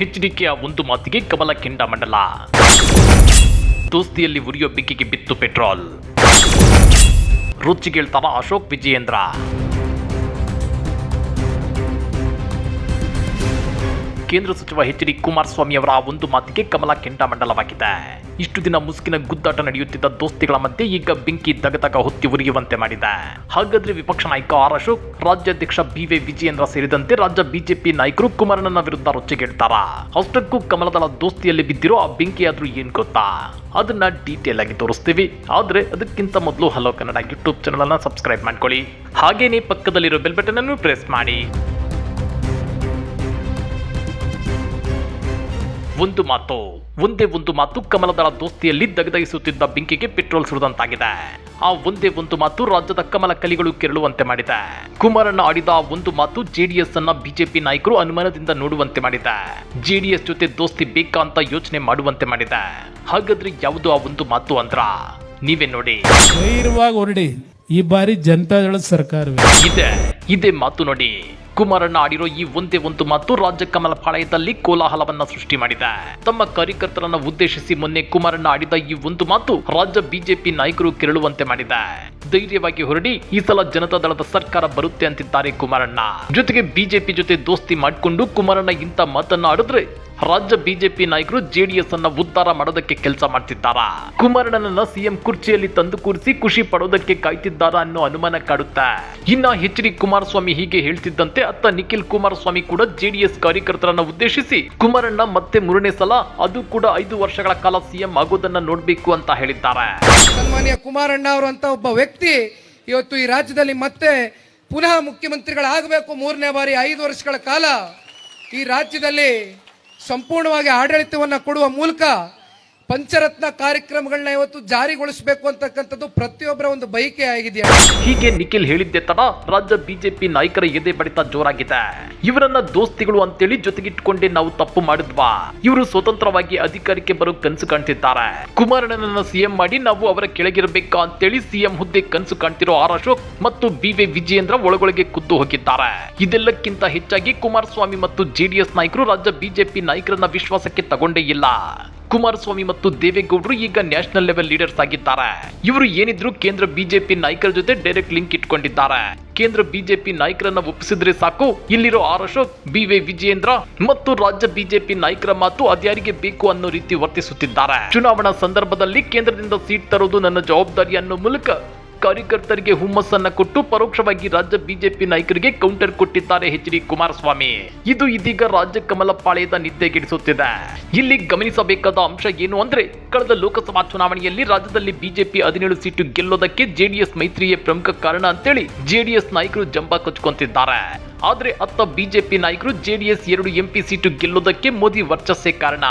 ಎಚ್ಡಿಕೆಯ ಒಂದು ಮಾತಿಗೆ ಕಮಲ ಮಂಡಲ ದೋಸ್ತಿಯಲ್ಲಿ ಉರಿಯೋ ಬಿಕ್ಕಿಗೆ ಬಿತ್ತು ಪೆಟ್ರೋಲ್. ರುಚಿಗೇಳ್ತಾವ ಅಶೋಕ್ ವಿಜಯೇಂದ್ರ. ಕೇಂದ್ರ ಸಚಿವ ಎಚ್ ಡಿ ಕುಮಾರಸ್ವಾಮಿ ಅವರ ಒಂದು ಮಾತಿಗೆ ಕಮಲ ಕೆಂಡಾಮಂಡಲವಾಗಿದೆ ಇಷ್ಟು ದಿನ ಮುಸುಕಿನ ಗುದ್ದಾಟ ನಡೆಯುತ್ತಿದ್ದ ದೋಸ್ತಿಗಳ ಮಧ್ಯೆ ಈಗ ಬೆಂಕಿ ದಗದಗ ಹೊತ್ತಿ ಉರಿಯುವಂತೆ ಮಾಡಿದೆ. ಹಾಗಾದ್ರೆ ವಿಪಕ್ಷ ನಾಯಕ ಆರ್ ಅಶೋಕ್, ರಾಜ್ಯಾಧ್ಯಕ್ಷ ಬಿ ವಿ ವಿಜಯೇಂದ್ರ ಸೇರಿದಂತೆ ರಾಜ್ಯ ಬಿಜೆಪಿ ನಾಯಕರು ಕುಮಾರಣ್ಣನ ವಿರುದ್ಧ ರೊಚ್ಚಿಗೆಡ್ತಾರ ಅಷ್ಟಕ್ಕೂ ಕಮಲದಳ ದೋಸ್ತಿಯಲ್ಲಿ ಬಿದ್ದಿರೋ ಆ ಬೆಂಕಿ ಆದ್ರೂ ಏನ್ ಗೊತ್ತಾ? ಅದನ್ನ ಡೀಟೇಲ್ ಆಗಿ ತೋರಿಸ್ತೀವಿ. ಆದ್ರೆ ಅದಕ್ಕಿಂತ ಮೊದಲು ಹಲೋ ಕನ್ನಡ ಯೂಟ್ಯೂಬ್ ಚಾನಲ್ ಅನ್ನ ಸಬ್ಸ್ಕ್ರೈಬ್ ಮಾಡ್ಕೊಳ್ಳಿ. ಹಾಗೇನೇ ಪಕ್ಕದಲ್ಲಿರೋ ಬೆಲ್ ಬಟನ್ ಅನ್ನು ಪ್ರೆಸ್ ಮಾಡಿ. ಒಂದು ಮಾತು ಒಂದೇ ಒಂದು ಮಾತು ಕಮಲದಳ ದೋಸ್ತಿಯಲ್ಲಿ ದಗದಗಿಸುತ್ತಿದ್ದ ಬೆಂಕಿಗೆ ಪೆಟ್ರೋಲ್ ಸುರಿದಂತಾಗಿದೆ. ಆ ಒಂದೇ ಒಂದು ಮಾತು ರಾಜ್ಯದ ಕಮಲ ಕಲಿಗಳು ಕೆರಳುವಂತೆ ಮಾಡಿದೆ. ಕುಮಾರಣ್ಣ ಆಡಿದ ಆ ಒಂದು ಮಾತು ಜೆಡಿಎಸ್ ಅನ್ನ ಬಿಜೆಪಿ ನಾಯಕರು ಅನುಮಾನದಿಂದ ನೋಡುವಂತೆ ಮಾಡಿದೆ. ಜೆಡಿಎಸ್ ಜೊತೆ ದೋಸ್ತಿ ಬೇಕಾ ಅಂತ ಯೋಚನೆ ಮಾಡುವಂತೆ ಮಾಡಿದೆ. ಹಾಗಾದ್ರೆ ಯಾವುದು ಆ ಒಂದು ಮಾತು ಅಂದ್ರ? ನೀವೇ ನೋಡಿ. ಧೈರ್ಯವಾಗಿ ಹೊರಡಿ. ಈ ಬಾರಿ ಜನತಾದಳ ಸರ್ಕಾರವೇ. ಇದೆ ಇದೇ ಮಾತು ನೋಡಿ. ಕುಮಾರಣ್ಣ ಆಡಿರೋ ಈ ಒಂದೇ ಒಂದು ಮಾತು ರಾಜ್ಯ ಕಮಲ ಪಾಳಯದಲ್ಲಿ ಕೋಲಾಹಲವನ್ನ ಸೃಷ್ಟಿ ಮಾಡಿದೆ. ತಮ್ಮ ಕಾರ್ಯಕರ್ತರನ್ನ ಉದ್ದೇಶಿಸಿ ಮೊನ್ನೆ ಕುಮಾರಣ್ಣ ಆಡಿದ ಈ ಒಂದು ಮಾತು ರಾಜ್ಯ ಬಿಜೆಪಿ ನಾಯಕರು ಕೆರಳುವಂತೆ ಮಾಡಿದೆ. ಧೈರ್ಯವಾಗಿ ಹೊರಡಿ ಈ ಸಲ ಜನತಾ ದಳದ ಸರ್ಕಾರ ಬರುತ್ತೆ ಅಂತಿದ್ದಾರೆ ಕುಮಾರಣ್ಣ. ಜೊತೆಗೆ ಬಿಜೆಪಿ ಜೊತೆ ದೋಸ್ತಿ ಮಾಡಿಕೊಂಡು ಕುಮಾರಣ್ಣ ಇಂಥ ಮಾತನ್ನ ಆಡಿದ್ರೆ ರಾಜ್ಯ ಬಿಜೆಪಿ ನಾಯಕರು ಜೆಡಿಎಸ್ ಅನ್ನ ಉದ್ಧಾರ ಮಾಡೋದಕ್ಕೆ ಕೆಲಸ ಮಾಡ್ತಿದ್ದಾರಾ. ಕುಮಾರಣ್ಣನನ್ನ ಸಿಎಂ ಕುರ್ಚಿಯಲ್ಲಿ ತಂದು ಕೂರಿಸಿ ಖುಷಿ ಪಡೋದಕ್ಕೆ ಕಾಯ್ತಿದ್ದಾರಾ ಅನ್ನೋ ಅನುಮಾನ ಕಾಡುತ್ತೆ. ಇನ್ನ ಎಚ್ ಡಿ ಕುಮಾರಸ್ವಾಮಿ ಹೀಗೆ ಹೇಳ್ತಿದ್ದಂತೆ ಅತ್ತ ನಿಖಿಲ್ ಕುಮಾರಸ್ವಾಮಿ ಕೂಡ ಜೆಡಿಎಸ್ ಕಾರ್ಯಕರ್ತರನ್ನ ಉದ್ದೇಶಿಸಿ, ಕುಮಾರಣ್ಣ, ಮತ್ತೆ ಮೂರನೇ ಸಲ ಅದು ಕೂಡ ಐದು ವರ್ಷಗಳ ಕಾಲ ಸಿಎಂ ಆಗೋದನ್ನ ನೋಡ್ಬೇಕು ಅಂತ ಹೇಳಿದ್ದಾರೆ. ಸನ್ಮಾನ್ಯ ಕುಮಾರಣ್ಣ ಅವರಂತ ಒಬ್ಬ ವ್ಯಕ್ತಿ ಇವತ್ತು ಈ ರಾಜ್ಯದಲ್ಲಿ ಮತ್ತೆ ಪುನಃ ಮುಖ್ಯಮಂತ್ರಿಗಳಾಗಬೇಕು ಮೂರನೇ ಬಾರಿ ಐದು ವರ್ಷಗಳ ಕಾಲ. ಈ ರಾಜ್ಯದಲ್ಲಿ ಸಂಪೂರ್ಣವಾಗಿ ಆಡಳಿತವನ್ನು ಕೊಡುವ ಮೂಲಕ ಪಂಚರತ್ನ ಕಾರ್ಯಕ್ರಮಗಳನ್ನ ಇವತ್ತು ಜಾರಿಗೊಳಿಸಬೇಕು ಅಂತಕ್ಕಂಥದ್ದು ಪ್ರತಿಯೊಬ್ಬರ ಒಂದು ಬಯಕೆ ಆಗಿದೆಯಾ? ಹೀಗೆ ನಿಖಿಲ್ ಹೇಳಿದ್ದೆ ತಡ ರಾಜ್ಯ ಬಿಜೆಪಿ ನಾಯಕರ ಎದೆ ಬಡಿತ ಜೋರಾಗಿದೆ. ಇವರನ್ನ ದೋಸ್ತಿಗಳು ಅಂತೇಳಿ ಜೊತೆಗಿಟ್ಕೊಂಡೆ ನಾವು ತಪ್ಪು ಮಾಡಿದ್ವಾ? ಇವರು ಸ್ವತಂತ್ರವಾಗಿ ಅಧಿಕಾರಕ್ಕೆ ಬರೋ ಕನಸು ಕಾಣ್ತಿದ್ದಾರೆ. ಕುಮಾರಣ್ಣನನ್ನ ಸಿಎಂ ಮಾಡಿ ನಾವು ಅವರ ಕೆಳಗಿರಬೇಕಾ ಅಂತೇಳಿ ಸಿಎಂ ಹುದ್ದೆ ಕನಸು ಕಾಣ್ತಿರೋ ಆರ್ ಅಶೋಕ್ ಮತ್ತು ಬಿ ವಿ ವಿಜಯೇಂದ್ರ ಒಳಗೊಳಗೆ ಕುದ್ದು ಹೋಗಿದ್ದಾರೆ. ಇದೆಲ್ಲಕ್ಕಿಂತ ಹೆಚ್ಚಾಗಿ ಕುಮಾರಸ್ವಾಮಿ ಮತ್ತು ಜೆಡಿಎಸ್ ನಾಯಕರು ರಾಜ್ಯ ಬಿಜೆಪಿ ನಾಯಕರನ್ನ ವಿಶ್ವಾಸಕ್ಕೆ ತಗೊಂಡೇ ಇಲ್ಲ. ಕುಮಾರಸ್ವಾಮಿ ಮತ್ತು ದೇವೇಗೌಡರು ಈಗ ನ್ಯಾಷನಲ್ ಲೆವೆಲ್ ಲೀಡರ್ಸ್ ಆಗಿದ್ದಾರೆ. ಇವರು ಏನಿದ್ರು ಕೇಂದ್ರ ಬಿಜೆಪಿ ನಾಯಕರ ಜೊತೆ ಡೈರೆಕ್ಟ್ ಲಿಂಕ್ ಇಟ್ಕೊಂಡಿದ್ದಾರೆ. ಕೇಂದ್ರ ಬಿಜೆಪಿ ನಾಯಕರನ್ನ ಒಪ್ಪಿಸಿದ್ರೆ ಸಾಕು. ಇಲ್ಲಿರೋ R Ashok, B Y Vijayendra ಮತ್ತು ರಾಜ್ಯ ಬಿಜೆಪಿ ನಾಯಕರ ಮಾತು ಅದ್ಯಾರಿಗೆ ಬೇಕು ಅನ್ನೋ ರೀತಿ ವರ್ತಿಸುತ್ತಿದ್ದಾರೆ. ಚುನಾವಣಾ ಸಂದರ್ಭದಲ್ಲಿ ಕೇಂದ್ರದಿಂದ ಸೀಟ್ ತರೋದು ನನ್ನ ಜವಾಬ್ದಾರಿ ಅನ್ನೋ ಮೂಲಕ ಕಾರ್ಯಕರ್ತರಿಗೆ ಹುಮ್ಮಸ್ಸನ್ನ ಕೊಟ್ಟು ಪರೋಕ್ಷವಾಗಿ ರಾಜ್ಯ ಬಿಜೆಪಿ ನಾಯಕರಿಗೆ ಕೌಂಟರ್ ಕೊಟ್ಟಿದ್ದಾರೆ ಎಚ್ ಡಿ ಕುಮಾರಸ್ವಾಮಿ. ಇದು ಇದೀಗ ರಾಜ್ಯ ಕಮಲ ಪಾಳೆಯದ ನಿದ್ದೆಗೆಡಿಸುತ್ತಿದೆ. ಇಲ್ಲಿ ಗಮನಿಸಬೇಕಾದ ಅಂಶ ಏನು ಅಂದ್ರೆ, ಕಳೆದ ಲೋಕಸಭಾ ಚುನಾವಣೆಯಲ್ಲಿ ರಾಜ್ಯದಲ್ಲಿ ಬಿಜೆಪಿ ಹದಿನೇಳು ಸೀಟು ಗೆಲ್ಲೋದಕ್ಕೆ ಜೆಡಿಎಸ್ ಮೈತ್ರಿಯೇ ಪ್ರಮುಖ ಕಾರಣ ಅಂತೇಳಿ ಜೆಡಿಎಸ್ ನಾಯಕರು ಜಂಬ ಕಚ್ಕೊಂತಿದ್ದಾರೆ ಆದ್ರೆ ಅತ್ತ ಬಿಜೆಪಿ ನಾಯಕರು ಜೆಡಿಎಸ್ ಎರಡು ಎಂಪಿ ಸೀಟು ಗೆಲ್ಲೋದಕ್ಕೆ ಮೋದಿ ವರ್ಚಸ್ಸೇ ಕಾರಣ.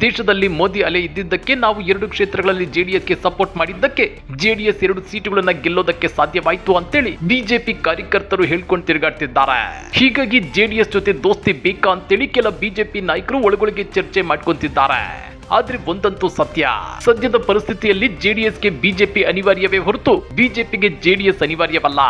ದೇಶದಲ್ಲಿ ಮೋದಿ ಅಲೆ ಇದ್ದಿದ್ದಕ್ಕೆ ನಾವು ಎರಡು ಕ್ಷೇತ್ರಗಳಲ್ಲಿ ಜೆಡಿಎಸ್ಗೆ ಸಪೋರ್ಟ್ ಮಾಡಿದ್ದಕ್ಕೆ. ಜೆಡಿಎಸ್ ಎರಡು ಸೀಟುಗಳನ್ನ ಗೆಲ್ಲೋದಕ್ಕೆ ಸಾಧ್ಯವಾಯಿತು ಅಂತೇಳಿ ಬಿಜೆಪಿ ಕಾರ್ಯಕರ್ತರು ಹೇಳ್ಕೊಂಡು ತಿರುಗಾಡ್ತಿದ್ದಾರೆ. ಹೀಗಾಗಿ ಜೆಡಿಎಸ್ ಜೊತೆ ದೋಸ್ತಿ ಬೇಕಾ ಅಂತೇಳಿ ಕೆಲ ಬಿಜೆಪಿ ನಾಯಕರು ಒಳಗೊಳಗೆ ಚರ್ಚೆ ಮಾಡ್ಕೊಂತಿದ್ದಾರೆ. ಆದ್ರೆ ಒಂದಂತೂ ಸತ್ಯ. ಸದ್ಯದ ಪರಿಸ್ಥಿತಿಯಲ್ಲಿ ಜೆಡಿಎಸ್ಗೆ ಬಿಜೆಪಿ ಅನಿವಾರ್ಯವೇ ಹೊರತು ಬಿಜೆಪಿಗೆ ಜೆಡಿಎಸ್ ಅನಿವಾರ್ಯವಲ್ಲ.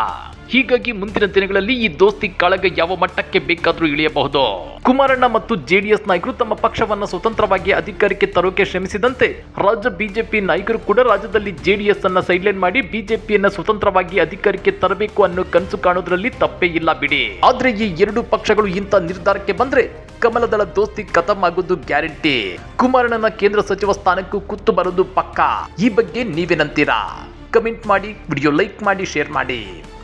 ಹೀಗಾಗಿ ಮುಂದಿನ ದಿನಗಳಲ್ಲಿ ಈ ದೋಸ್ತಿ ಕಾಳಗ ಯಾವ ಮಟ್ಟಕ್ಕೆ ಬೇಕಾದರೂ ಇಳಿಯಬಹುದು. ಕುಮಾರಣ್ಣ ಮತ್ತು ಜೆಡಿಎಸ್ ನಾಯಕರು ತಮ್ಮ ಪಕ್ಷವನ್ನ ಸ್ವತಂತ್ರವಾಗಿ ಅಧಿಕಾರಕ್ಕೆ ತರೋಕೆ ಶ್ರಮಿಸಿದಂತೆ ರಾಜ್ಯ ಬಿಜೆಪಿ ನಾಯಕರು ಕೂಡ ರಾಜ್ಯದಲ್ಲಿ ಜೆಡಿಎಸ್ ಅನ್ನ ಸೈಡ್ಲೈನ್ ಮಾಡಿ ಬಿಜೆಪಿಯನ್ನ ಸ್ವತಂತ್ರವಾಗಿ ಅಧಿಕಾರಕ್ಕೆ ತರಬೇಕು ಅನ್ನೋ ಕನಸು ಕಾಣೋದ್ರಲ್ಲಿ ತಪ್ಪೇ ಇಲ್ಲ ಬಿಡಿ. ಆದ್ರೆ ಈ ಎರಡು ಪಕ್ಷಗಳು ಇಂಥ ನಿರ್ಧಾರಕ್ಕೆ ಬಂದ್ರೆ ಕಮಲದಳ ದೋಸ್ತಿ ಖತಮ್ ಆಗೋದು ಗ್ಯಾರಂಟಿ. ಕುಮಾರಣ್ಣನ ಕೇಂದ್ರ ಸಚಿವ ಸ್ಥಾನಕ್ಕೂ ಕುತ್ತು ಬರೋದು ಪಕ್ಕಾ. ಈ ಬಗ್ಗೆ ನೀವೇನಂತೀರಾ? ಕಮೆಂಟ್ ಮಾಡಿ, ವಿಡಿಯೋ ಲೈಕ್ ಮಾಡಿ, ಶೇರ್ ಮಾಡಿ.